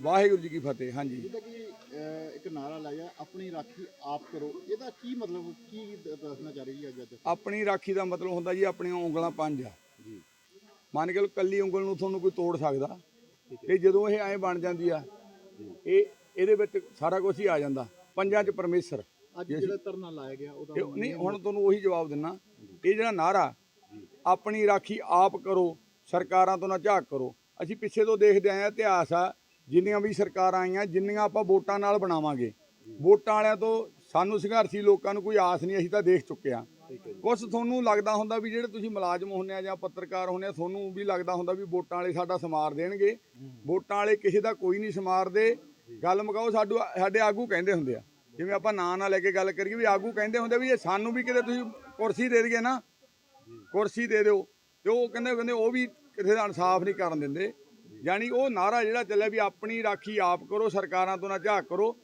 ਵਾਹਿਗੁਰੂ ਜੀ ਕੀ ਫਤਿਹ ਹਾਂਜੀ। ਜਿੱਦਾਂ ਕਿ ਅਹ, ਇੱਕ ਨਾਰਾ ਲਾਇਆ ਆਪਣੀ ਰਾਖੀ ਆਪ ਕਰੋ। ਇਹਦਾ ਕੀ ਮਤਲਬ ਕੀ ਦ- ਦੱਸਣਾ ਚਾਹ ਰਹੀ ਜੀ ਅੱਜ ਅੱਜ? ਆਪਣੀ ਰਾਖੀ ਦਾ ਮਤਲਬ ਹੁੰਦਾ ਜੀ ਆਪਣੀਆਂ ਉਂਗਲਾਂ ਪੰਜ ਆ। ਜੀ। ਮੰਨ ਕੇ ਲਓ ਕੱਲੀ ਉਂਗਲ ਨੂੰ ਤੁਹਾਨੂੰ ਕੋਈ ਤੋੜ ਸਕਦਾ। ਤੇ ਜਦੋਂ ਇਹ ਐਂ ਬਣ ਜਾਂਦੀ ਆ ਇਹ ਇਹਦੇ ਵਿੱਚ ਸਾਰਾ ਕੁਝ ਹੀ ਆ ਜਾਂਦਾ। ਪੰਜਾਂ 'ਚ ਪਰਮੇਸ਼ਰ। ਅੱਜ ਜਿਹੜਾ ਧਰਨਾ ਲਾਇਆ ਗਿਆ ਉਹਦਾ ਇਹ ਨਹੀਂ ਹੁਣ ਤੁਹਾਨੂੰ ਉਹੀ ਜਵਾਬ ਦਿੰਨਾ। ਇਹ ਜਿਹੜਾ ਨਾਰਾ ਆਪਣੀ ਰਾਖੀ ਆਪ ਕਰੋ ਸਰਕਾਰਾਂ ਤੋਂ ਨਾ ਝਾਕ ਕਰੋ। ਅਸੀਂ ਪਿੱਛੇ ਤੋਂ ਦੇਖਦੇ ਆਏ ਆ ਇਤਿਹਾਸ ਆ। ਜਿੰਨੀਆਂ ਵੀ ਸਰਕਾਰਾਂ ਆਈਆਂ ਜਿੰਨੀਆਂ ਆਪਾਂ ਵੋਟਾਂ ਨਾਲ ਬਣਾਵਾਂਗੇ। ਵੋਟਾਂ ਵਾਲਿਆਂ ਤੋਂ ਸਾਨੂੰ ਸੰਘਰਸ਼ੀ ਲੋਕਾਂ ਨੂੰ ਕੋਈ ਆਸ ਨਹੀਂ ਅਸੀਂ ਤਾਂ ਦੇਖ ਚੁੱਕੇ ਆ ਕੁਝ ਤੁਹਾਨੂੰ ਲੱਗਦਾ ਹੁੰਦਾ ਵੀ ਜਿਹੜੇ ਤੁਸੀਂ ਮੁਲਾਜ਼ਮ ਹੁੰਦੇ ਆ ਜਾਂ ਪੱਤਰਕਾਰ ਹੁੰਦੇ ਆ ਤੁਹਾਨੂੰ ਵੀ ਲੱਗਦਾ ਹੁੰਦਾ ਵੀ ਵੋਟਾਂ ਵਾਲੇ ਸਾਡਾ ਸਮਾਰ ਦੇਣਗੇ। ਵੋਟਾਂ ਵਾਲੇ ਕਿਸੇ ਦਾ ਕੋਈ ਨਹੀਂ ਸਮਾਰਦੇ। ਗੱਲ ਮੁਕਾਓ ਸਾਡੂ ਸਾਡੇ ਆਗੂ ਕਹਿੰਦੇ ਹੁੰਦੇ ਆ। ਜਿਵੇਂ ਆਪਾਂ ਨਾਂ ਨਾ ਲੈ ਕੇ ਗੱਲ ਕਰੀਏ ਵੀ ਆਗੂ ਕਹਿੰਦੇ ਹੁੰਦੇ ਵੀ ਜੇ ਸਾਨੂੰ ਵੀ ਕਿਤੇ ਤੁਸੀਂ ਕੁਰਸੀ ਦੇ ਦਈਏ ਨਾ ਕੁਰਸੀ ਦੇ ਦਿਓ। ਤੇ ਉਹ ਕਹਿੰਦੇ ਕਹਿੰਦੇ ਉਹ ਵੀ ਕਿਸੇ ਦਾ ਇਨਸਾਫ ਨਹੀਂ ਕਰਨ ਦਿੰਦੇ। ਯਾਨੀ ਉਹ ਨਾਰਾ ਜਿਹੜਾ ਚੱਲਿਆ ਵੀ ਆਪਣੀ ਰਾਖੀ ਆਪ ਕਰੋ ਸਰਕਾਰਾਂ ਤੋਂ ਨਾ ਝਾਕ ਕਰੋ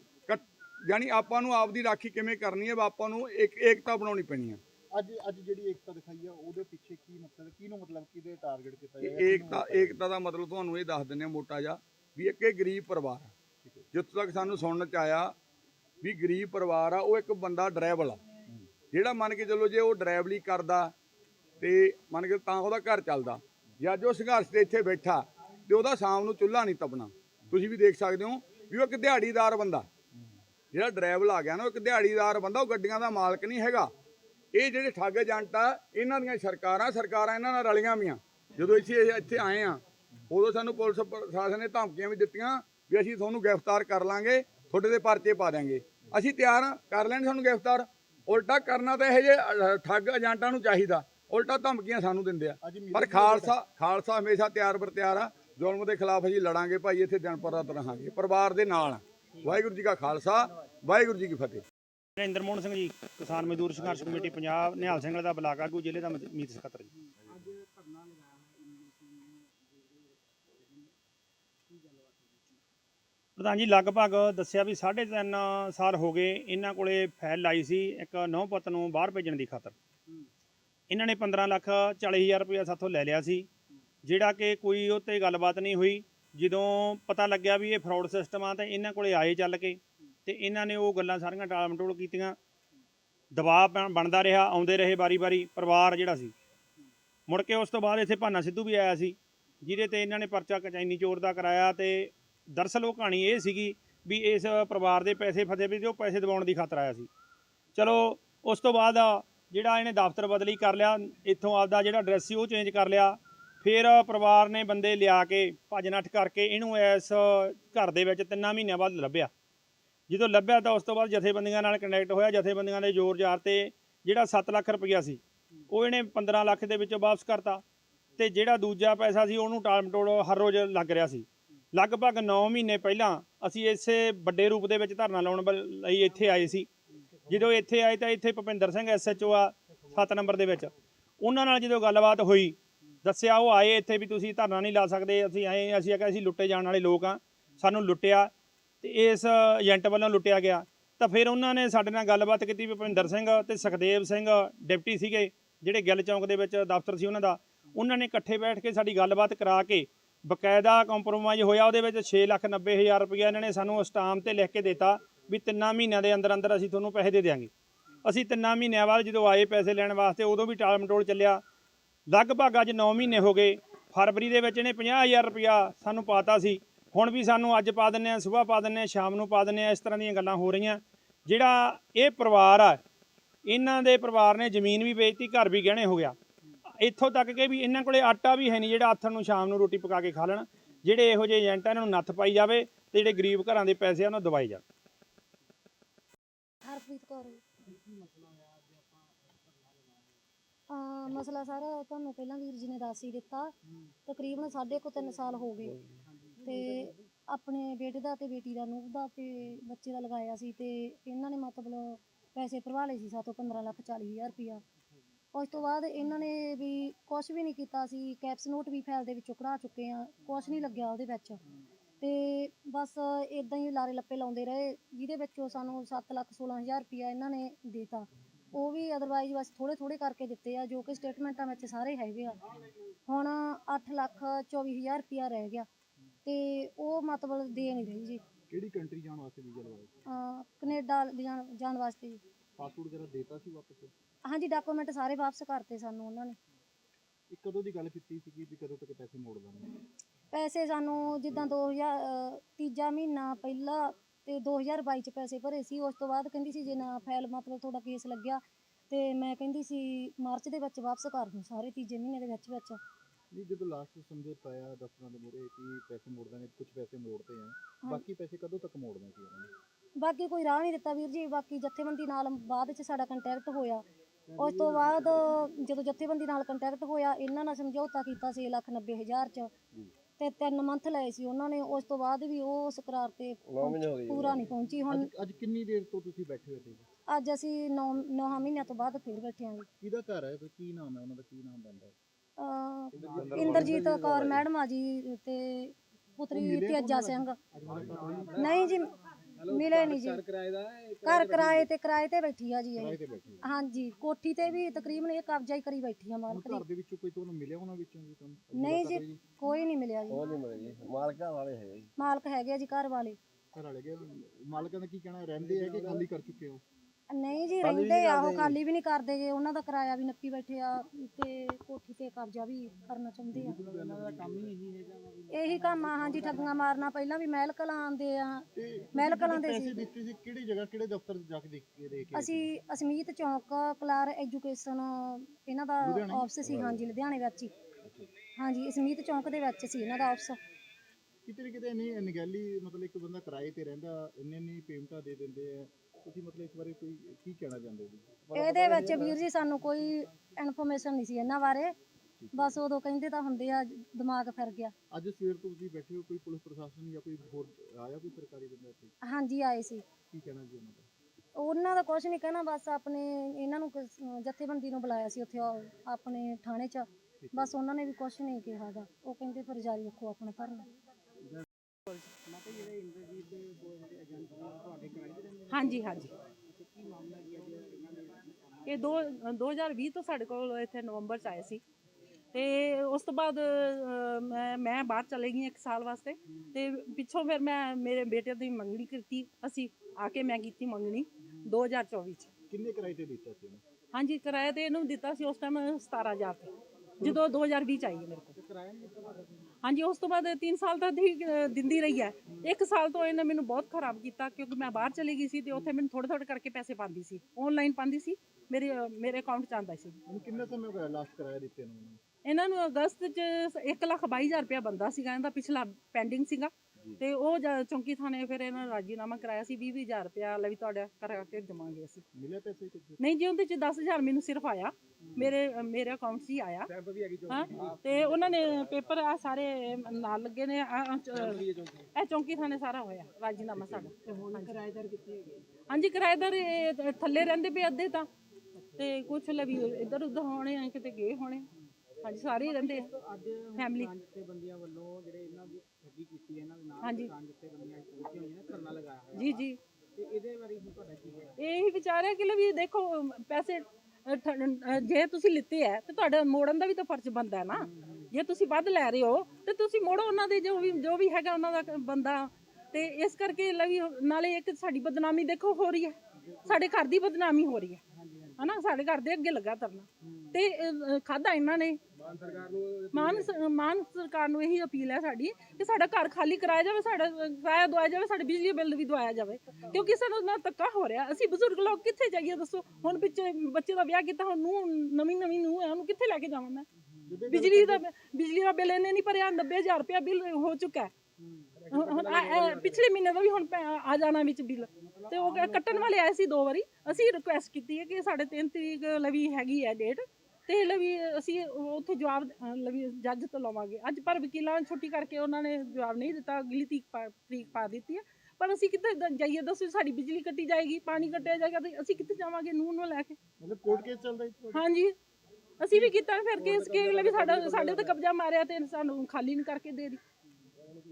ਯਾਨੀ ਆਪਾਂ ਨੂੰ ਆਪਦੀ ਰਾਖੀ ਕਿਵੇਂ ਕਰਨੀ ਹੈ ਆਪਾਂ ਨੂੰ ਇੱਕ ਏਕਤਾ ਬਣਾਉਣੀ ਪੈਣੀ ਹੈ। ਅੱਜ ਅੱਜ ਜਿਹੜੀ ਏਕਤਾ ਦਿਖਾਈ ਆ ਉਹਦੇ ਪਿੱਛੇ ਕੀ ਮਤਲਬ ਕਿਹਨੂੰ ਮਤਲਬ ਕਿਹਦੇ ਟਾਰਗੇਟ ਕੀਤਾ ਗਿਆ ਏਕਤਾ ਏਕਤਾ ਦਾ ਮਤਲਬ ਤੁਹਾਨੂੰ ਇਹ ਦੱਸ ਆ ਮੋਟਾ ਜਿਹਾ ਵੀ ਇੱਕ ਇਹ ਗਰੀਬ ਪਰਿਵਾਰ ਜਿੱਥੋਂ ਤੱਕ ਸਾਨੂੰ ਸੁਣਨ ਚ ਆਇਆ ਵੀ ਗਰੀਬ ਪਰਿਵਾਰ ਆ ਉਹ ਇੱਕ ਬੰਦਾ ਡਰਾਈਵਰ ਆ। ਜਿਹੜਾ ਮੰਨ ਕੇ ਚੱਲੋ ਜੇ ਉਹ ਡਰਾਈਵਲੀ ਕਰਦਾ ਤੇ ਮੰਨ ਕੇ ਤਾਂ ਉਹਦਾ ਘਰ ਚੱਲਦਾ ਜਾਂ ਉਹ ਸੰਘਰਸ਼ ਤੇ ਇੱਥੇ ਬੈਠਾ ਤੇ ਉਹਦਾ ਸ਼ਾਮ ਨੂੰ ਚੁੱਲ੍ਹਾ ਨਹੀਂ ਤਪਣਾ। ਤੁਸੀਂ ਵੀ ਦੇਖ ਸਕਦੇ ਹੋ ਵੀ ਉਹ ਇੱਕ ਦਿਹਾੜੀਦਾਰ ਬੰਦਾ। ਜਿਹੜਾ ਡਰਾਈਵਰ ਆ ਗਿਆ ਨਾ ਉਹ ਇੱਕ ਦਿਹਾੜੀਦਾਰ ਬੰਦਾ ਉਹ ਗੱਡੀਆਂ ਦਾ ਮਾਲਕ ਨਹੀਂ ਹੈਗਾ। ਇਹ ਜਿਹੜੇ ਠੱਗ ਏਜੰਟ ਆ ਇਹਨਾਂ ਦੀਆਂ ਸਰਕਾਰਾਂ ਸਰਕਾਰਾਂ ਇਹਨਾਂ ਨਾਲ ਰਲੀਆਂ ਵੀਆਂ ਜਦੋਂ ਇੱਥੇ ਇੱਥੇ ਆਏ ਆ ਉਦੋਂ ਸਾਨੂੰ ਪੁਲਿਸ ਪ੍ਰਸ਼ਾਸਨ ਨੇ ਧਮਕੀਆਂ ਵੀ ਦਿੱਤੀਆਂ ਵੀ ਅਸੀਂ ਤੁਹਾਨੂੰ ਗ੍ਰਿਫਤਾਰ ਕਰ ਲਾਂਗੇ ਤੁਹਾਡੇ ਤੇ ਪਰਚੇ ਪਾ ਦਿਆਂਗੇ। ਅਸੀਂ ਤਿਆਰ ਕਰ ਲੈਣ ਸਾਨੂੰ ਗ੍ਰਿਫਤਾਰ। ਉਲਟਾ ਕਰਨਾ ਤਾਂ ਇਹ ਜੇ ਠੱਗ ਏਜੰਟਾਂ ਨੂੰ ਚਾਹੀਦਾ। ਉਲਟਾ ਧਮਕੀਆਂ ਸਾਨੂੰ ਦਿੰਦੇ ਆ। ਪਰ ਖਾਲਸਾ ਖਾਲਸਾ ਹਮੇਸ਼ਾ ਤਿਆਰ ਬਰ ਤਿਆਰ ਆ। ਜ਼ੁਲਮ ਦੇ ਖਿਲਾਫ ਅਸੀਂ ਲੜਾਂਗੇ ਭਾਈ ਇੱਥੇ ਦਿਨ ਪਰ ਰਾਤ ਰਹਾਂਗੇ। ਪਰਿਵਾਰ ਦੇ ਨਾਲ। ਵਾਹਿਗੁਰੂ ਜੀ ਕਾ ਖਾਲਸਾ ਵਾਹਿਗੁਰੂ ਜੀ ਕੀ ਫਤਿਹ। ਨਰਿੰਦਰ ਮੋਹਨ ਸਿੰਘ ਜੀ ਕਿਸਾਨ ਮਜ਼ਦੂਰ ਸੰਘਰਸ਼ ਕਮੇਟੀ ਪੰਜਾਬ ਨਿਹਾਲ ਸਿੰਘ ਦਾ ਬਲਾਕ ਆਗੂ ਜ਼ਿਲ੍ਹੇ ਦਾ ਮੀਤ ਸਕੱਤਰ ਜੀ। ਪ੍ਰਧਾਨ ਜੀ ਲਗਭਗ ਦੱਸਿਆ ਵੀ 3.5 ਸਾਲ ਹੋ ਗਏ ਇਹਨਾਂ ਕੋਲੇ ਫਾਈਲ ਲਾਈ ਸੀ ਇੱਕ ਨੌ ਪੁੱਤ ਨੂੰ ਬਾਹਰ ਭੇਜਣ ਦੀ ਖਾਤਰ। ਇਹਨਾਂ ਨੇ 15 ਲੱਖ 40 ਹਜ਼ਾਰ ਰੁਪਇਆ ਸਾਥੋਂ ਲੈ ਲਿਆ ਸੀ। ਜਿਹੜਾ ਕਿ ਕੋਈ ਉਹ ਤੇ ਗੱਲਬਾਤ ਨਹੀਂ ਹੋਈ, ਜਦੋਂ ਪਤਾ ਲੱਗਿਆ ਵੀ ਇਹ ਫਰਾਡ ਸਿਸਟਮ ਆ, ਤਾਂ ਇਹਨਾਂ ਕੋਲੇ ਆਏ ਚੱਲ ਕੇ ਤੇ ਇਹਨਾਂ ਨੇ ਉਹ ਗੱਲਾਂ ਸਾਰੀਆਂ ਟਾਲ ਮਟੋਲ ਕੀਤੀਆਂ। ਦਬਾਅ ਬਣ- ਬਣਦਾ ਰਿਹਾ, ਆਉਂਦੇ ਰਹੇ ਵਾਰੀ-ਵਾਰੀ ਪਰਿਵਾਰ ਜਿਹੜਾ ਸੀ। ਮੁੜ ਕੇ ਉਸ ਤੋਂ ਬਾਅਦ ਇੱਥੇ ਭਾਨਾ ਸਿੱਧੂ ਵੀ ਆਇਆ ਸੀ, ਜਿਹਦੇ ਤੇ ਇਹਨਾਂ ਨੇ ਪਰਚਾ ਕਚੈਨੀ ਚੋਰ ਦਾ ਕਰਾਇਆ ਤੇ ਦਰਸਲ ਉਹ ਕਹਾਣੀ ਇਹ ਸੀਗੀ ਵੀ ਇਸ ਪਰਿਵਾਰ ਦੇ ਪੈਸੇ ਫਸੇ ਵੀ ਤੇ ਉਹ ਪੈਸੇ ਦਿਵਾਉਣ ਦੀ ਖਾਤਰ ਆਇਆ ਸੀ। ਚਲੋ, ਉਸ ਤੋਂ ਬਾਅਦ ਜਿਹੜਾ ਇਹਨੇ ਦਫ਼ਤਰ ਬਦਲੀ ਕਰ ਲਿਆ, ਇੱਥੋਂ ਆਪਦਾ ਜਿਹੜਾ ਐਡਰੈਸ ਸੀ ਉਹ ਚੇਂਜ ਕਰ ਲਿਆ। ਫਿਰ ਪਰਿਵਾਰ ਨੇ ਬੰਦੇ ਲਿਆ ਕੇ ਭੱਜ ਨੱਠ ਕਰਕੇ ਇਹਨੂੰ ਇਸ ਘਰ ਦੇ ਵਿੱਚ ਤਿੰਨਾਂ ਮਹੀਨਿਆਂ ਬਾਅਦ ਲੱਭਿਆ। ਜਦੋਂ ਲੱਭਿਆ ਤਾਂ ਉਸ ਤੋਂ ਬਾਅਦ ਜਥੇਬੰਦੀਆਂ ਨਾਲ ਕਨੈਕਟ ਹੋਇਆ। ਜਥੇਬੰਦੀਆਂ ਦੇ ਜ਼ੋਰ ਜ਼ਾਰ ਤੇ ਜਿਹੜਾ 7 ਲੱਖ ਰੁਪਈਆ ਸੀ, ਉਹ ਇਹਨੇ 15 ਲੱਖ ਦੇ ਵਿੱਚੋਂ ਵਾਪਸ ਕਰਤਾ ਤੇ ਜਿਹੜਾ ਦੂਜਾ ਪੈਸਾ ਸੀ, ਉਹਨੂੰ ਟਾਲ ਮਟੋਲ ਹਰ ਰੋਜ਼ ਲੱਗ ਰਿਹਾ ਸੀ। ਲਗਭਗ 9 ਮਹੀਨੇ ਪਹਿਲਾਂ ਅਸੀਂ ਇਸੇ ਵੱਡੇ ਰੂਪ ਦੇ ਵਿੱਚ ਧਰਨਾ ਲਾਉਣ ਵੱਲ- ਲਈ ਇੱਥੇ ਆਏ ਸੀ। ਜਦੋਂ ਇੱਥੇ ਆਏ ਤਾਂ ਇੱਥੇ ਭੁਪਿੰਦਰ ਸਿੰਘ ਐਸਐਚਓ ਆ 7 ਨੰਬਰ ਦੇ ਵਿੱਚ। ਉਹਨਾਂ ਨਾਲ ਜਦੋਂ ਗੱਲਬਾਤ ਹੋਈ ਦੱਸਿਆ ਉਹ ਆਏ ਇੱਥੇ ਵੀ ਤੁਸੀਂ ਧਰਨਾ ਨਹੀਂ ਲਾ ਸਕਦੇ, ਅਸੀਂ ਆਏ, ਅਸੀਂ ਆਖਿਆ ਅਸੀਂ ਲੁੱਟੇ ਜਾਣ ਵਾਲੇ ਲੋਕ ਆ, ਸਾਨੂੰ ਲੁੱਟਿਆ ਤੇ ਇਸ ਏਜੰਟ ਵੱਲੋਂ ਲੁੱਟਿਆ ਗਿਆ। ਤਾਂ ਫਿਰ ਉਹਨਾਂ ਨੇ ਸਾਡੇ ਨਾਲ ਗੱਲਬਾਤ ਕੀਤੀ ਵੀ ਭੁਪਿੰਦਰ ਸਿੰਘ ਤੇ ਸੁਖਦੇਵ ਸਿੰਘ ਡਿਪਟੀ ਸੀਗੇ, ਜਿਹੜੇ ਗਿੱਲ ਚੌਂਕ ਦੇ ਵਿੱਚ ਦਫ਼ਤਰ ਸੀ ਉਹਨਾਂ ਦਾ। ਉਹਨਾਂ ਨੇ ਇਕੱਠੇ ਬੈਠ ਕੇ ਸਾਡੀ ਗੱਲਬਾਤ ਕਰਾ ਕੇ ਬਕਾਇਦਾ ਕੰਪਰੋਮਾਈਜ਼ ਹੋਇਆ, ਉਹਦੇ ਵਿੱਚ 6 ਲੱਖ 90 ਹਜ਼ਾਰ ਰੁਪਇਆ ਇਹਨਾਂ ਨੇ ਸਾਨੂੰ ਸਟਾਮ ਤੇ ਲਿਖ ਕੇ ਦਿੱਤਾ ਵੀ ਤਿੰਨਾਂ ਮਹੀਨਿਆਂ ਦੇ ਅੰਦਰ ਅੰਦਰ ਅਸੀਂ ਤੁਹਾਨੂੰ ਪੈਸੇ ਦੇ ਦਿਆਂਗੇ। ਅਸੀਂ ਤਿੰਨਾਂ ਮਹੀਨਿਆਂ ਬਾਅਦ ਜਦੋਂ ਆਏ ਪੈਸੇ ਲੈਣ ਵਾਸਤੇ, ਉਦੋਂ ਵੀ ਟਾਲ ਮਟੋਲ ਚੱਲਿਆ। ਲਗਭਗ ਅੱਜ 9 ਮਹੀਨੇ ਹੋ ਗਏ। ਫਰਵਰੀ ਦੇ ਵਿੱਚ ਇਹਨੇ 50000 ਰੁਪਇਆ ਸਾਨੂੰ ਪਾਤਾ ਸੀ। ਹੁਣ ਵੀ ਸਾਨੂੰ ਅੱਜ ਪਾ ਦਿੰਨੇ ਆ ਸਵੇਰ ਪਾ ਦਿੰਨੇ ਆ ਸ਼ਾਮ ਨੂੰ ਪਾ ਦਿੰਨੇ ਆ ਇਸ ਤਰ੍ਹਾਂ ਦੀਆਂ ਗੱਲਾਂ ਹੋ ਰਹੀਆਂ। ਜਿਹੜਾ ਇਹ ਪਰਿਵਾਰ ਆ, ਇਹਨਾਂ ਦੇ ਪਰਿਵਾਰ ਨੇ ਜ਼ਮੀਨ ਵੀ ਵੇਚਤੀ, ਘਰ ਵੀ ਗਹਿਣੇ ਹੋ ਗਿਆ। ਇੱਥੋਂ ਤੱਕ ਕਿ ਵੀ ਇਹਨਾਂ ਕੋਲੇ ਆਟਾ ਵੀ ਹੈ ਨਹੀਂ ਜਿਹੜਾ ਆਥਣ ਨੂੰ ਸ਼ਾਮ ਨੂੰ ਰੋਟੀ ਪਕਾ ਕੇ ਖਾ ਲੈਣ। ਜਿਹੜੇ ਇਹੋ ਜਿਹੇ ਏਜੰਟ ਆ, ਇਹਨਾਂ ਨੂੰ ਨੱਥ ਪਾਈ ਜਾਵੇ ਤੇ ਜਿਹੜੇ ਗਰੀਬ ਘਰਾਂ ਦੇ ਪੈਸੇ ਆ, ਉਹਨਾਂ ਨੂੰ ਦਵਾਈ ਜਾਣ ਹਰਪ੍ਰੀਤ ਕੌਰ ਜੀ। ਅਹ ਮਸਲਾ ਸਾਰਾ ਤੁਹਾਨੂੰ ਪਹਿਲਾਂ ਵੀਰ ਜੀ ਨੇ ਦੱਸ ਹੀ ਦਿੱਤਾ। ਤਕਰੀਬਨ ਸਾਢੇ ਕੁ ਤਿੰਨ ਸਾਲ ਹੋ ਗਏ। ਤੇ ਆਪਣੇ ਬੇਟੇ ਦਾ ਤੇ ਬੇਟੀ ਦਾ, ਨੂੰਹ ਦਾ ਤੇ ਬੱਚੇ ਦਾ ਲਗਾਇਆ ਸੀ ਤੇ ਇਹਨਾਂ ਨੇ ਮਤਲਬ ਪੈਸੇ ਭਰਵਾ ਲਏ ਸੀ ਸਾਤੋਂ 15 ਲੱਖ 40 ਹਜ਼ਾਰ ਰੁਪਇਆ। ਉਸ ਤੋਂ ਬਾਅਦ ਇਹਨਾਂ ਨੇ ਵੀ ਕੁਝ ਵੀ ਨਹੀਂ ਕੀਤਾ ਸੀ, ਕੈਪਸ ਨੋਟ ਵੀ ਫਾਈਲ ਦੇ ਵਿੱਚੋਂ ਕਢਾ ਚੁੱਕੇ ਆ ਕੁਝ ਨਹੀਂ ਲੱਗਿਆ ਉਹਦੇ ਵਿੱਚ। ਤੇ ਬਸ ਇਦਾਂ ਹੀ ਲਾਰੇ ਲੱਪੇ ਲਾਉਂਦੇ ਰਹੇ, ਜਿਹਦੇ ਵਿੱਚੋਂ ਸਾਨੂੰ 7 ਲੱਖ 16 ਹਜ਼ਾਰ ਰੁਪਇਆ ਇਹਨਾਂ ਨੇ ਦੇਤਾ। ਉਹ ਵੀ ਅਦਰਵਾਈਜ਼ ਬਸ ਥੋੜੇ ਥੋੜੇ ਕਰਕੇ ਦਿੱਤੇ ਆ ਜੋ ਕਿ ਸਟੇਟਮੈਂਟਾਂ ਵਿੱਚ ਸਾਰੇ ਹੈਗੇ ਆ। ਹੁਣ 8 ਲੱਖ 24 ਹਜ਼ਾਰ ਰੁਪਇਆ ਰਹਿ ਗਿਆ ਤੇ ਉਹ ਮਤਲਬ ਦੇ ਨਹੀਂ ਰਹੀ ਜੀ। ਕਿਹੜੀ ਕੰਟਰੀ ਜਾਣ ਵਾਸਤੇ ਵੀਜ਼ਾ ਲਵਾਇਆ ਅਹ ਕੈਨੇਡਾ ਜਾਣ ਜਾਣ ਵਾਸਤੇ ਜੀ। ਪਾਸਪੋਰਟ ਵਗੈਰਾ ਦੇਤਾ ਸੀ ਵਾਪਸ? ਹਾਂਜੀ ਡਾਕੂਮੈਂਟ ਸਾਰੇ ਵਾਪਸ ਕਰਤੇ ਸਾਨੂੰ ਉਹਨਾਂ ਨੇ। ਇਹ ਕਦੋਂ ਦੀ ਗੱਲ ਕੀਤੀ ਸੀ ਵੀ ਕਦੋਂ ਤੱਕ ਪੈਸੇ ਮੋੜ ਦਾਂਗੇ ਪੈਸੇ ਸਾਨੂੰ ਜਿੱਦਾਂ 2000 ਅਹ, ਤੀਜਾ ਮਹੀਨਾ ਪਹਿਲਾ ਤੇ 2022 ਚ ਪੈਸੇ ਭਰੇ ਸੀ ਉਸ ਤੋਂ ਬਾਅਦ ਕਹਿੰਦੀ ਸੀ ਜੇ ਨਾ ਫਾਈਲ ਮਤਲਬ ਤੁਹਾਡਾ ਕੇਸ ਲੱਗਿਆ ਤੇ ਮੈਂ ਕਹਿੰਦੀ ਸੀ ਮਾਰਚ ਦੇ ਵਿੱਚ ਵਾਪਸ ਕਰ ਦੂੰ ਸਾਰੇ ਤੀਜੇ ਮਹੀਨੇ ਦੇ ਵਿੱਚ ਵਿੱਚ। ਨਹੀਂ ਜਦੋਂ ਲਾਸਟ ਸਮਝੌਤਾ ਆਇਆ ਦਫ਼ਤਰਾਂ ਦੇ ਮੂਹਰੇ ਕਿ ਪੈਸੇ ਮੋੜ ਦਾਂਗੇ ਕੁਝ ਪੈਸੇ ਮੋੜਤੇ ਆ ਬਾਕੀ ਪੈਸੇ ਕਦੋਂ ਤੱਕ ਮੋੜਨੇ ਸੀ ਉਹਨਾਂ ਨੇ? ਬਾਕੀ ਕੋਈ ਰਾਹ ਨਹੀਂ ਦਿੱਤਾ ਵੀਰ ਜੀ ਬਾਕੀ ਜਥੇਬੰਦੀ ਨਾਲ ਬਾਅਦ ਚ ਸਾਡਾ ਕੰਟੈਕਟ ਹੋਇਆ। ਉਸ ਤੋਂ ਬਾਅਦ ਜਦੋਂ ਜਥੇਬੰਦੀ ਨਾਲ ਕੰਟੈਕਟ ਹੋਇਆ ਇਹਨਾਂ ਨਾਲ ਸਮਝੌਤਾ ਕੀਤਾ ਸੀ ਲੱਖ ਨੱਬੇ ਹਜ਼ਾਰ ਚ। ਤੇ ਤਿੰਨ ਮੰਥ ਲਏ ਸੀ ਉਹਨਾਂ ਨੇ ਉਸ ਤੋਂ ਬਾਅਦ ਵੀ ਉਹ ਉਸ ਕਰਾਰ ਤੇ ਪੂਰਾ ਨਹੀਂ ਪਹੁੰਚੀ ਹੁਣ ਅੱਜ ਅੱਜ ਕਿੰਨੀ ਦੇਰ ਤੋਂ ਤੁਸੀਂ ਬੈਠੇ ਹੋਏ ਸੀ ਅੱਜ ਅਸੀਂ 9 9 ਮਹੀਨਿਆਂ ਤੋਂ ਬਾਅਦ ਫਿਰ ਬੈਠੇ ਆਂ ਜੀ। ਕਿਹਦਾ ਘਰ ਹੈ? ਤੇ ਕੀ ਨਾਮ ਹੈ? ਉਹਨਾਂ ਦਾ ਕੀ ਨਾਮ ਬੰਦਾ ਅਹ ਇੰਦਰਜੀਤ ਕੌਰ ਮੈਡਮ ਆ ਜੀ ਤੇ ਪੁੱਤਰੀ ਤੇਜਾ ਸਿੰਘ। ਨਹੀਂ ਜੀ ਮਿਲੇ ਨਹੀਂ ਜੀ। ਘਰ ਕਿਰਾਏ ਤੇ ਕਿਰਾਏ ਤੇ ਬੈਠੀ ਆ ਜੀ ਇਹ। ਕਿਰਾਏ ਤੇ ਬੈਠੇ ਹੋ। ਹਾਂਜੀ ਕੋਠੀ ਤੇ ਵੀ ਤਕਰੀਬਨ ਇਹ ਕਬਜ਼ਾ ਹੀ ਕਰੀ ਬੈਠੀ ਆ ਹੁਣ ਮਾਲਕ ਘਰ ਦੀ ਦੇ ਵਿੱਚੋਂ ਕੋਈ ਤੁਹਾਨੂੰ ਮਿਲਿਆ ਉਹਨਾਂ ਵਿੱਚੋਂ ਵੀ ਤੁਹਾਨੂੰ ਨਹੀਂ ਜੀ ਕੋਈ? ਨਹੀਂ ਮਿਲਿਆ ਜੀ। ਉਹ ਨਹੀਂ ਮਿਲੇ ਜੀ। ਮਾਲਕਾਂ ਵਾਲੇ ਹੈਗੇ ਜੀ। ਮਾਲਕ ਹੈਗੇ ਆ ਜੀ ਘਰ ਵਾਲੇ। ਘਰ ਵਾਲੇ ਗਏ ਮਾਲਕਾਂ ਦਾ ਕੀ ਕਹਿਣਾ ਰਹਿੰਦੇ ਹੈ ਕਿ ਖਾਲੀ ਕਰ ਚੁੱਕੇ ਹੋ? ਨਹੀਂ ਜੀ ਰਹਿੰਦੇ ਆ ਉਹ ਖਾਲੀ ਵੀ ਨਹੀਂ ਕਰਦੇ ਗੇ ਉਹਨਾਂ ਦਾ ਕਿਰਾਇਆ ਵੀ ਨੱਪੀ ਬੈਠੇ ਆ ਤੇ ਕੋਠੀ ਤੇ ਕਬਜ਼ਾ ਵੀ ਕਰਨਾ ਚਾਹੁੰਦੇ ਆ। ਇਹੀ ਕੰਮ ਆ ਹਾਂਜੀ ਠੱਗੀਆਂ ਮਾਰਨਾ ਪਹਿਲਾਂ ਵੀ ਮਹਿਲ ਕਲਾਂ ਆਉਂਦੇ ਆ ਤੇ ਮਹਿਲ ਕਲਾਂ ਦੇ ਪੈਸੇ ਸੀ। ਦਿੱਤੇ ਸੀ? ਕਿਹੜੀ ਜਗ੍ਹਾ ਕਿਹੜੇ ਦਫ਼ਤਰ ਜਾ ਕੇ ਦੇਖ ਕੇ ਦੇ ਕੇ ਅਸੀਂ ਅਸਮੀਤ ਚੌਂਕ ਕਲਾਰ ਐਜੂਕੇਸ਼ਨ ਇਹਨਾਂ ਦਾ ਆਫਿਸ ਸੀ ਹਾਂਜੀ ਲੁਧਿਆਣੇ ਵਿੱਚ ਹੀ। ਹਾਂਜੀ ਅਸਮੀਤ ਚੌਂਕ ਦੇ ਵਿੱਚ ਸੀ ਇਹਨਾਂ ਦਾ ਆਫਿਸ। ਕਿਤੇ ਨਾ ਕਿਤੇ ਨਹੀਂ ਨਿਗੈਲੀ ਮਤਲਬ ਇੱਕ ਬੰਦਾ ਕਿਰਾਏ ਤੇ ਰਹਿੰਦਾ ਇੰਨੇ ਇੰਨੀ ਪੇਮੈਂਟਾਂ ਦੇ ਦਿੰਦੇ ਆ ਤੁਸੀਂ ਮਤਲਬ ਇਸ ਬਾਰੇ ਕੋਈ ਕੀ ਕਹਿਣਾ ਚਾਹੁੰਦੇ ਹੋ ਜੀ? ਇਹਦੇ ਵਿੱਚ ਵੀਰ ਜੀ ਸਾਨੂੰ ਕੋਈ ਇਨਫੋਰਮੇਸ਼ਨ ਨਹੀਂ ਸੀ ਇਹਨਾਂ ਬਾਰੇ। ਬਸ ਉਦੋਂ ਕਹਿੰਦੇ ਤਾਂ ਹੁੰਦੇ ਆ ਦਿਮਾਗ ਫਿਰ ਗਿਆ। ਅੱਜ ਸਵੇਰ ਤੋਂ ਤੁਸੀਂ ਬੈਠੇ ਹੋ ਕੋਈ ਪੁਲਿਸ ਪ੍ਰਸ਼ਾਸਨ ਜਾਂ ਕੋਈ ਹੋਰ ਆਇਆ ਕੋਈ ਸਰਕਾਰੀ ਬੰਦਾ ਇੱਥੇ? ਹਾਂਜੀ ਆਏ ਸੀ। ਕੀ ਕਹਿਣਾ ਜੀ ਉਹਨਾਂ ਦਾ? ਉਹਨਾਂ ਦਾ ਕੁਝ ਨਹੀਂ ਕਹਿਣਾ ਬਸ ਆਪਣੇ ਇਹਨਾਂ ਨੂੰ ਕਿਸ- ਜਥੇਬੰਦੀ ਨੂੰ ਬੁਲਾਇਆ ਸੀ ਉੱਥੇ ਉਹ ਆਪਣੇ ਥਾਣੇ 'ਚ। ਬਸ ਉਹਨਾਂ ਨੇ ਵੀ ਕੁਝ ਨਹੀਂ ਕਿਹਾ ਗਾ ਉਹ ਕਹਿੰਦੇ ਫਿਰ ਜਾਰੀ ਰੱਖੋ ਆਪਣਾ ਹਾਂਜੀ ਹਾਂਜੀ। ਇਹ ਦੋ 2020 ਤੋਂ ਸਾਡੇ ਕੋਲ ਇੱਥੇ ਨਵੰਬਰ ਚ ਆਏ ਸੀ। ਤੇ ਉਸ ਤੋਂ ਬਾਅਦ ਮੈਂ ਮੈਂ ਬਾਹਰ ਚਲੇ ਗਈ ਇੱਕ ਸਾਲ ਵਾਸਤੇ। ਤੇ ਪਿੱਛੋਂ ਫਿਰ ਮੈਂ ਮੇਰੇ ਬੇਟੇ ਦੀ ਮੰਗਣੀ ਕੀਤੀ। ਅਸੀਂ ਆ ਕੇ ਮੈਂ ਕੀਤੀ ਮੰਗਣੀ 2024 ਚ। ਕਿੰਨੇ ਕਿਰਾਏ ਤੇ ਦਿੱਤਾ ਸੀ ਉਹਨੇ ਹਾਂਜੀ ਕਿਰਾਏ ਤੇ ਇਹਨੂੰ ਦਿੱਤਾ ਸੀ ਉਸ ਟਾਈਮ 17000 ਤੇ। ਜਦੋਂ 2020 ਚ ਆਈ ਮੇਰੇ ਕੋਲ। ਹਾਂਜੀ ਉਸ ਤੋਂ ਬਾਅਦ 3 ਸਾਲ ਤੱਕ ਹੀ ਦਿੰਦੀ ਰਹੀ ਹੈ। ਇੱਕ ਸਾਲ ਤੋਂ ਇਹਨੇ ਮੈਨੂੰ ਬਹੁਤ ਖਰਾਬ ਕੀਤਾ ਕਿਉਂਕਿ ਮੈਂ ਬਾਹਰ ਚਲੀ ਗਈ ਸੀ ਤੇ ਉੱਥੇ ਮੈਨੂੰ ਥੋੜੇ ਥੋੜੇ ਕਰਕੇ ਪੈਸੇ ਪਾਉਂਦੀ ਸੀ। ਆਨਲਾਈਨ ਪਾਉਂਦੀ ਸੀ। ਮੇਰੇ ਮੇਰੇ ਅਕਾਊਂਟ ਚ ਆਉਂਦਾ ਸੀ। ਕਿੰਨਾ ਸਮੇਂ ਹੋ ਗਿਆ ਲਾਸਟ ਕਿਰਾਇਆ ਦਿੱਤੇ ਨੂੰ? ਇਹਨਾਂ ਨੂੰ ਅਗਸਤ ਚ 122000 ਰੁਪਇਆ ਬੰਦਾ ਸੀਗਾ। ਇਹਦਾ ਪਿਛਲਾ ਪੈਂਡਿੰਗ ਸੀਗਾ। ਤੇ ਉਹ ਚੌਂਕੀ ਥਾਣੇ ਫਿਰ ਇਹਨਾਂ ਨੇ ਰਾਜੀਨਾਮਾ ਕਰਾਇਆ ਸੀ 20000 ਰੁਪਇਆ ਲੈ ਵੀ ਤੁਹਾਡਾ ਕਰਾ ਕੇ ਜਮਾਂਗੇ ਅਸੀਂ। ਮਿਲਿਆ ਪੈਸੇ ਕੁਝ ਨਹੀਂ ਜੀ ਉਹਦੇ ਚ 10000 ਮੈਨੂੰ ਸਿਰਫ ਆਇਆ। ਮੇਰੇ ਮੇਰੇ ਅਕਾਊਂਟ 'ਚ ਹੀ ਆਇਆ। ਹਾਂ ਤੇ ਉਹਨਾਂ ਨੇ ਪੇਪਰ ਆ ਸਾਰੇ ਨਾਲ ਲੱਗੇ ਨੇ ਆਹ- ਆਹ ਚ- ਇਹ ਚੌਂਕੀ ਥਾਣੇ ਸਾਰਾ ਹੋਇਆ ਰਾਜੀਨਾਮਾ ਸਾਡਾ। ਤੇ ਕਿਰਾਏਦਾਰ ਕਿੱਥੇ ਹੈਗੇ? ਹਾਂਜੀ ਕਿਰਾਏਦਾਰ ਇਹ ਤ- ਥੱਲੇ ਰਹਿੰਦੇ ਪਏ ਅੱਧੇ ਤਾਂ। ਤੇ ਕੁਛ ਲਵੀ ਇੱਧਰ ਉੱਧਰ ਹੋਣੇ ਆ ਕਿਤੇ ਗਏ ਹੋਣੇ। ਹਾਂਜੀ ਸਾਰੇ ਹੀ ਰਹਿੰਦੇ ਆ। ਫੈਮਿਲੀ ਜਥੇਬੰਦੀਆਂ ਵੱਲੋਂ ਜਿਹੜੇ ਇਹਨਾਂ ਦੀ ਠੱਗੀ ਕੀਤੀ ਹੈ ਇਹਨਾਂ ਦੇ ਨਾਲ ਹਾਂਜੀ। ਕਿਸਾਨ ਜਥੇਬੰਦੀਆਂ ਪਹੁੰਚੀਆਂ ਹੋਈਆਂ ਨੇ ਧਰਨਾ ਲਗਾਇਆ ਹੋਇਆ ਜੀ ਜੀ। ਤੇ ਇਹਦੇ ਬਾਰੇ ਹੁਣ ਤੁਹਾਡਾ ਕੀ ਹੈ? ਇਹੀ ਵਿਚਾਰ ਹੈ ਕਿ ਲਵੀ ਦੇਖੋ ਪੈਸੇ ਅ, ਅ, ਜੇ ਤੁਸੀਂ ਲਿੱਤੇ ਹੈ ਤੇ ਤੁਹਾਡਾ ਮੋੜਨ ਦਾ ਵੀ ਤਾਂ ਫਰਜ਼ ਬਣਦਾ ਹੈ ਨਾ। ਜੇ ਤੁਸੀਂ ਵੱਧ ਲੈ ਰਹੇ ਹੋ ਤੇ ਤੁਸੀਂ ਮੋੜੋ ਉਹਨਾਂ ਦੇ ਜੋ ਵੀ ਜੋ ਵੀ ਹੈਗਾ ਉਹਨਾਂ ਦਾ ਕ- ਬੰਦਾ। ਤੇ ਇਸ ਕਰਕੇ ਲਵੀ ਨਾਲੇ ਇੱਕ ਸਾਡੀ ਬਦਨਾਮੀ ਦੇਖੋ ਹੋ ਰਹੀ ਹੈ। ਸਾਡੇ ਘਰ ਦੀ ਬਦਨਾਮੀ ਹੋ ਰਹੀ ਹੈ। ਹਨਾ ਸਾਡੇ ਘਰ ਦੇ ਅੱਗੇ ਲੱਗਾ ਤਰਨਾ ਤੇ ਖਾਦਾ ਇਹਨਾਂ ਨੇ। ਮਾਨ ਸ- ਮਾਨ ਸਰਕਾਰ ਨੂੰ ਇਹੀ ਅਪੀਲ ਹੈ ਸਾਡੀ ਕਿ ਸਾਡਾ ਘਰ ਖਾਲੀ ਕਰਾਇਆ ਜਾਵੇ ਸਾਡਾ ਅ, ਕਿਰਾਇਆ ਦਵਾਇਆ ਜਾਵੇ ਸਾਡੇ ਬਿਜਲੀ ਬਿੱਲ ਵੀ ਦਵਾਇਆ ਜਾਵੇ। ਕਿਉਂਕਿ ਸਾਨੂੰ ਨਾ ਧੱਕਾ ਹੋ ਰਿਹਾ। ਅਸੀਂ ਬਜ਼ੁਰਗ ਲੋਕ ਕਿੱਥੇ ਜਾਈਏ ਦੱਸੋ? ਹੁਣ ਪਿੱਛੇ ਬੱਚੇ ਦਾ ਵਿਆਹ ਕੀਤਾ ਹੁਣ ਨੂੰ ਨਵੀਂ ਨਵੀਂ ਨੂੰ ਹੈ ਉਹਨੂੰ ਕਿੱਥੇ ਲੈ ਕੇ ਜਾਵਾਂ ਮੈਂ? ਬਿਜਲੀ ਦਾ ਬਿਜਲੀ ਦਾ ਬਿੱਲ ਇਹਨੇ ਨਹੀਂ ਭਰਿਆ 90000 ਰੁਪਇਆ ਬਿੱਲ ਹੋ ਚੁੱਕਾ ਹੈ। ਹੁਣ ਹੁਣ ਆ- ਆ- ਪਿਛਲੇ ਮਹੀਨੇ ਦਾ ਵੀ ਹੁਣ ਪੈ- ਆ ਜਾਣਾ ਵਿੱਚ ਬਿੱਲ। ਤੇ ਉਹ ਕ- ਕੱਟਣ ਵਾਲੇ ਆਏ ਸੀ ਦੋ ਵਾਰੀ। ਅਸੀਂ ਰਿਕੁਐਸਟ ਕੀਤੀ ਹੈ ਕਿ ਸਾਡੇ 3 ਤਰੀਕ ਲਵੀ ਹੈਗੀ ਹੈ ਡੇਟ ਤੇ ਲਵੀ ਅਸੀਂ ਉੱਥੇ ਜਵਾਬ ਲਵੀ ਜੱਜ ਤੋਂ ਲਵਾਂਗੇ। ਅੱਜ ਪਰ ਵਕੀਲਾਂ ਨੇ ਛੁੱਟੀ ਕਰਕੇ ਉਹਨਾਂ ਨੇ ਜਵਾਬ ਨਹੀਂ ਦਿੱਤਾ ਅਗਲੀ ਤਰੀਕ ਪਾ- ਦਿੱਤੀ ਹੈ। ਪਰ ਅਸੀਂ ਕਿੱਥੇ ਜਾਈਏ ਦੱਸੋ ਸਾਡੀ ਬਿਜਲੀ ਕੱਟੀ ਜਾਏਗੀ ਪਾਣੀ ਕੱਟਿਆ ਜਾਏਗਾ ਤੇ ਅਸੀਂ ਕਿੱਥੇ ਜਾਵਾਂਗੇ ਨੂਨ ਨੂੰ ਲੈ ਕੇ? ਮਤਲਬ ਕੋਰਟ ਕੇਸ ਚੱਲਦਾ ਇੱਥੇ ਹਾਂਜੀ। ਅਸੀਂ ਵੀ ਕੀਤਾ ਫਿਰ ਕੇਸ ਕੇ ਵੀ ਸਾਡਾ ਸਾਡੇ ਤੇ ਕਬਜ਼ਾ ਮਾਰਿਆ ਤੇ ਸਾਨੂੰ ਖਾਲੀ ਨਹੀਂ ਕਰਕੇ ਦੇ ਰਹੀ।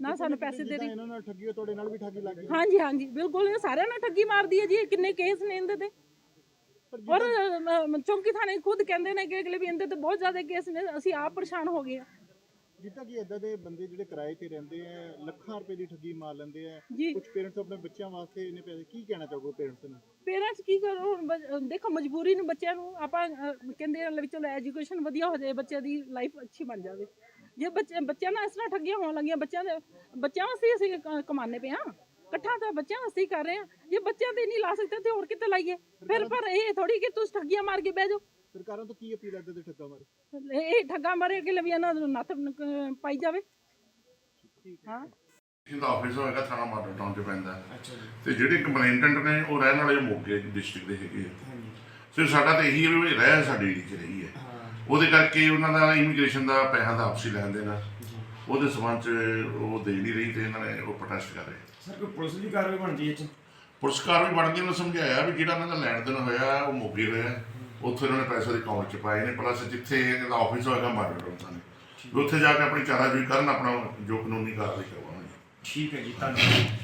ਨਾ ਸਾਨੂੰ ਪੈਸੇ ਦੇ ਰਹੀ। ਇਹਨਾਂ ਨਾਲ ਠੱਗੀ ਤੁਹਾਡੇ ਨਾਲ ਵੀ ਠੱਗੀ ਲੱਗ ਗਈ। ਹਾਂਜੀ ਹਾਂਜੀ ਬਿਲਕੁਲ ਇਹ ਸਾਰਿਆਂ ਨਾਲ ਠੱਗੀ ਮਾਰਦੀ ਹੈ ਜੀ ਕਿੰਨੇ ਕੇਸ ਨੇ ਇਹਦੇ ਤੇ। ਔਰ ਚੌਂਕੀ ਥਾਣੇ ਖੁਦ ਕਹਿੰਦੇ ਨੇ ਕਿ ਅਗਲੇ ਵੀ ਇਹਦੇ ਤੇ ਬਹੁਤ ਜ਼ਿਆਦਾ ਕੇਸ ਨੇ ਅਸੀਂ ਆਪ ਪਰੇਸ਼ਾਨ ਹੋ ਗਏ ਹਾਂ। ਜਿੱਦਾਂ ਕਿ ਇਦਾਂ ਦੇ ਬੰਦੇ ਜਿਹੜੇ ਕਿਰਾਏ ਤੇ ਰਹਿੰਦੇ ਆ ਲੱਖਾਂ ਰੁਪਏ ਦੀ ਠੱਗੀ ਮਾਰ ਲੈਂਦੇ ਆ ਜੀ। ਕੁਝ ਪੇਰੈਂਟਸ ਆਪਣੇ ਬੱਚਿਆਂ ਵਾਸਤੇ ਇਹਨੇ ਪੈਸੇ ਕੀ ਕਹਿਣਾ ਚਾਹੋਗੇ ਪੇਰੈਂਟਸ ਨੂੰ? ਪੇਰੈਂਟਸ ਕੀ ਕਰੋ ਹੁਣ ਬ- ਅਹ ਦੇਖੋ ਮਜਬੂਰੀ ਨੂੰ ਬੱਚਿਆਂ ਨੂੰ ਆਪਾਂ ਅਹ, ਕਹਿੰਦੇ ਆ ਵੀ ਚਲੋ ਐਜੂਕੇਸ਼ਨ ਵਧੀਆ ਹੋ ਜਾਏ ਬੱਚਿਆਂ ਦੀ ਲਾਈਫ ਅੱਛੀ ਬਣ ਜਾਵੇ। ਜੇ ਬੱਚੇ ਬੱਚਿਆਂ ਨਾਲ ਇਸ ਤਰ੍ਹਾਂ ਠੱਗੀਆਂ ਹੋਣ ਲੱਗੀਆਂ ਬੱਚਿਆਂ ਦੇ ਬੱਚਿਆਂ ਵਾਸਤੇ ਹੀ ਅਸੀਂ ਕਮਾਉਂਦੇ ਪਏ ਹਾਂ। ਇਕੱਠਾ ਤਾਂ ਬੱਚਿਆਂ ਵਾਸਤੇ ਹੀ ਕਰ ਰਹੇ ਹਾਂ। ਜੇ ਬੱਚਿਆਂ ਤੇ ਨਹੀਂ ਲਾ ਸਕਦੇ ਤੇ ਹੋਰ ਕਿੱਥੇ ਲਾਈਏ? ਫਿਰ ਪਰ ਇਹ ਥੋੜੀ ਕਿ ਤੁਸੀਂ ਠੱਗੀਆਂ ਮਾਰ ਕੇ ਬਹਿ ਜਾਓ। ਸਰਕਾਰਾਂ ਤੋਂ ਕੀ ਅਪੀਲ ਏਦਾਂ ਦੇ ਠੱਗਾ ਮਾਰੇ ਇਹ ਇਹ ਠੱਗਾ ਮਾਰੇ ਕਿ ਵੀ ਇਹਨਾਂ ਨੂੰ ਨੱਥ ਪਾਈ ਜਾਵੇ। ਹਾਂ। ਇਹਦਾ ਆਫਿਸ ਹੋਏਗਾ ਥਾਣਾ ਮਾਡਲ ਟਾਊਨ 'ਚ ਪੈਂਦਾ। ਤੇ ਜਿਹੜੇ ਕੰਪਲੇਂਟੈਂਟ ਨੇ ਉਹ ਰਹਿਣ ਵਾਲੇ ਮੋਗੇ ਡਿਸਟ੍ਰਿਕਟ ਦੇ ਹੈਗੇ ਆ। ਸਿਰ ਸਾਡਾ ਤਾਂ ਇਹੀ ਹੈ ਵੀ ਰਹਿ ਸਾਡੀ ਏਰੀਏ 'ਚ ਰਹੀ ਹੈ। ਉਹਦੇ ਕਰਕੇ ਉਹਨਾਂ ਦਾ ਇਮੀਗ੍ਰੇਸ਼ਨ ਦਾ ਪੈਸਾ ਦਾ ਆਪਸੀ ਲੈਣ ਦੇਣਾ। ਉਹਦੇ ਸਬੰਧ 'ਚ ਉਹ ਦੇ ਨਹੀਂ ਰਹੀ ਤੇ ਇਹਨਾਂ ਨੇ ਉਹ ਪ੍ਰੋਟੈਸਟ ਕਰ ਰਹੇ। ਸਰ ਕੋਈ ਪੁਲਿਸ ਦੀ ਕਾਰਵਾਈ ਬਣਦੀ ਹੈ ਪੁਰਸਕਾਰ ਵੀ ਬਣਦੀ ਉਹਨੂੰ ਸਮਝਾਇਆ ਵੀ ਜਿਹੜਾ ਇਹਨਾਂ ਦਾ ਲੈਣ ਦੇਣ ਹੋਇਆ ਉਹ ਮੋਗੇ ਹੋਇਆ ਉੱਥੇ ਉਹਨਾਂ ਨੇ ਪੈਸੇ ਦੇ ਅਕਾਊਂਟ 'ਚ ਪਾਏ ਨੇ ਪਲੱਸ ਜਿੱਥੇ ਇਹਦਾ ਆਫਿਸ ਹੋਏਗਾ ਮਾਡਲ ਟਾਊਨ ਸਾਨੇ ਉੱਥੇ ਜਾ ਕੇ ਆਪਣੀ ਚਾਰਾਜੋਈ ਕਰਨ ਆਪਣਾ ਜੋ ਕਾਨੂੰਨੀ ਕਾਰਵਾਈ ਕਰਵਾਉਣਗੇ ਠੀਕ ਹੈ ਜੀ ਧੰਨਵਾਦ।